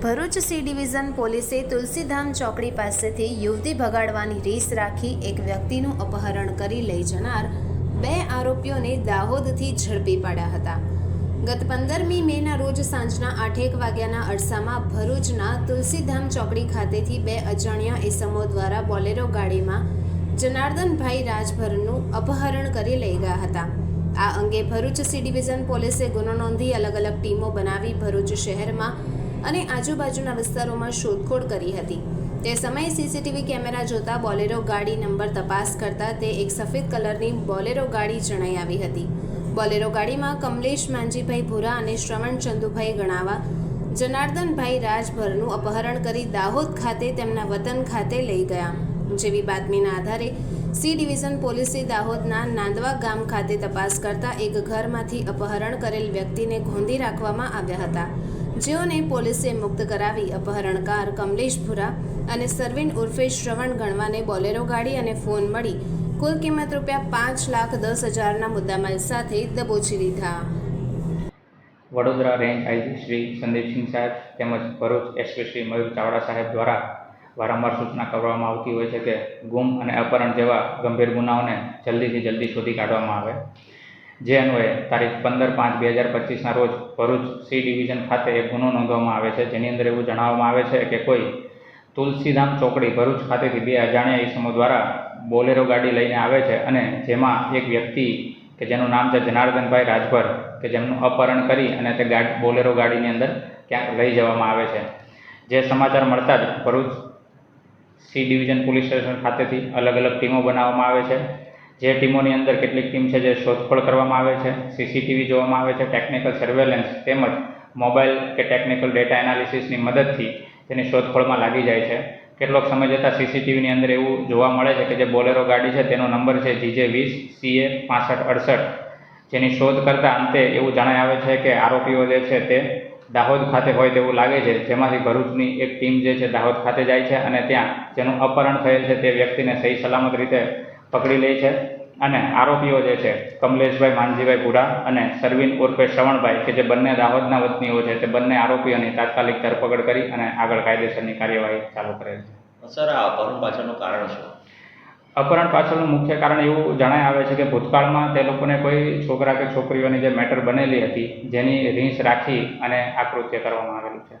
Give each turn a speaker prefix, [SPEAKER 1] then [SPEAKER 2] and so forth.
[SPEAKER 1] Bharuch C division પોલીસે તુલસીધામ ચોકડી પાસેથી યુવતી ભગાડવાની રીસ રાખી એક વ્યક્તિનું અપહરણ કરી લઈ જનાર બે આરોપીઓને દાહોદથી ઝડપી પાડ્યા હતા. ગત પંદરમી મેના રોજ સાંજના આઠેક વાગ્યાના અરસામાં ભરૂચના તુલસીધામ ચોકડી ખાતેથી બે અજાણ્યા એસમો દ્વારા બોલેરો ગાડીમાં જનાર્દનભાઈ રાજભરનું અપહરણ કરી લઈ ગયા હતા. આ અંગે ભરૂચ સી ડિવિઝન પોલીસે ગુનો નોંધી અલગ અલગ ટીમો બનાવી ભરૂચ શહેરમાં અને આજુબાજુના વિસ્તારોમાં શોધખોળ કરી હતી. તે સમયે સીસીટીવી કેમેરા જોતા બોલેરો ગાડી નંબર તપાસ કરતા તે એક સફેદ કલરની બોલેરો ગાડી જણાઈ આવી હતી. બોલેરો ગાડીમાં કમલેશ માંજીભાઈ ભૂરા અને શ્રવણ ચંદુભાઈ ગણાવા, જનાર્દનભાઈ રાજભરનું અપહરણ કરી દાહોદ ખાતે તેમના વતન ખાતે લઈ ગયા. જેવી બાતમીના આધારે સી ડિવિઝન પોલીસે દાહોદના નાંદવા ગામ ખાતે તપાસ કરતા એક ઘરમાંથી અપહરણ કરેલ વ્યક્તિને ગોંધી રાખવામાં આવ્યા હતા. જેઓને પોલીસે મુક્ત કરાવી અપહરણકાર કમલેશ ભુરા અને સરવિન ઉર્ફે શ્રવણ ગણવાને બોલેરો ગાડી અને ફોન મળી કુલ કિંમત રૂપિયા પાંચ લાખ દસ હજારના મુદ્દામાલ સાથે દબોચી લીધા.
[SPEAKER 2] વડોદરા રેન્જ આઈજી શ્રી સંદીપસિંહ સાહેબ તેમજ ભરૂચ એસપી શ્રી મયુર ચાવડા સાહેબ દ્વારા વારંવાર સૂચના કરવામાં આવતી હોય છે કે ગુમ અને અપહરણ જેવા ગંભીર ગુનાઓને જલ્દીથી જલ્દી શોધી કાઢવામાં આવે. જે અન્વયે તારીખ પંદર પાંચ બે હજાર પચીસના રોજ ભરૂચ સી ડિવિઝન ખાતે એક ગુનો નોંધવામાં આવે છે. જેની અંદર એવું જણાવવામાં આવે છે કે કોઈ તુલસીધામ ચોકડી ભરૂચ ખાતેથી બે અજાણ્યા ઈસમો દ્વારા બોલેરો ગાડી લઈને આવે છે અને જેમાં એક વ્યક્તિ કે જેનું નામ છે જનાર્દનભાઈ રાજભર કે જેમનું અપહરણ કરી અને તે ગાડી બોલેરો ગાડીની અંદર ક્યાંક લઈ જવામાં આવે છે. જે સમાચાર મળતા જ Bharuch C division police station ખાતેથી અલગ અલગ ટીમો બનાવવામાં આવે છે. જે ટીમોની અંદર કેટલીક ટીમ છે જે શોધખોળ કરવામાં આવે છે સીસીટીવી જોવામાં આવે છે ટેકનિકલ સર્વેલન્સ તેમજ મોબાઈલ કે ટેકનિકલ ડેટા એનાલિસિસની મદદથી તેની શોધખોળમાં લાગી જાય છે. કેટલોક સમય જતાં સીસીટીવીની અંદર એવું જોવા મળે છે કે જે બોલેરો ગાડી છે તેનો નંબર છે જીજે વીસ, સીએ પાસઠ, અડસઠ. જેની શોધ કરતાં અંતે એવું જણાય આવે છે કે આરોપીઓ જે છે તે દાહોદ ખાતે હોય તેવું લાગે છે. જેમાંથી ભરૂચની એક ટીમ જે છે દાહોદ ખાતે જાય છે અને ત્યાં જેનું અપહરણ થયેલ છે તે વ્યક્તિને સહી સલામત રીતે પકડી લે છે અને આરોપીઓ જે છે કમલેશભાઈ માનજીભાઈ પુરા અને સરવીન ઉર્ફે શ્રવણભાઈ કે જે બંને દાહોદના વતનીઓ છે તે બંને આરોપીઓની તાત્કાલિક ધરપકડ કરી અને આગળ કાયદેસરની કાર્યવાહી ચાલુ કરેલ છે.
[SPEAKER 3] સર આ અપહરણ પાછળનું કારણ શું?
[SPEAKER 2] અપહરણ પાછળનું મુખ્ય કારણ એવું જણાય આવે છે કે ભૂતકાળમાં તે લોકોને કોઈ છોકરા કે છોકરીઓની જે મેટર બનેલી હતી જેની રીંસ રાખી અને આ કૃત્ય કરવામાં આવેલું છે.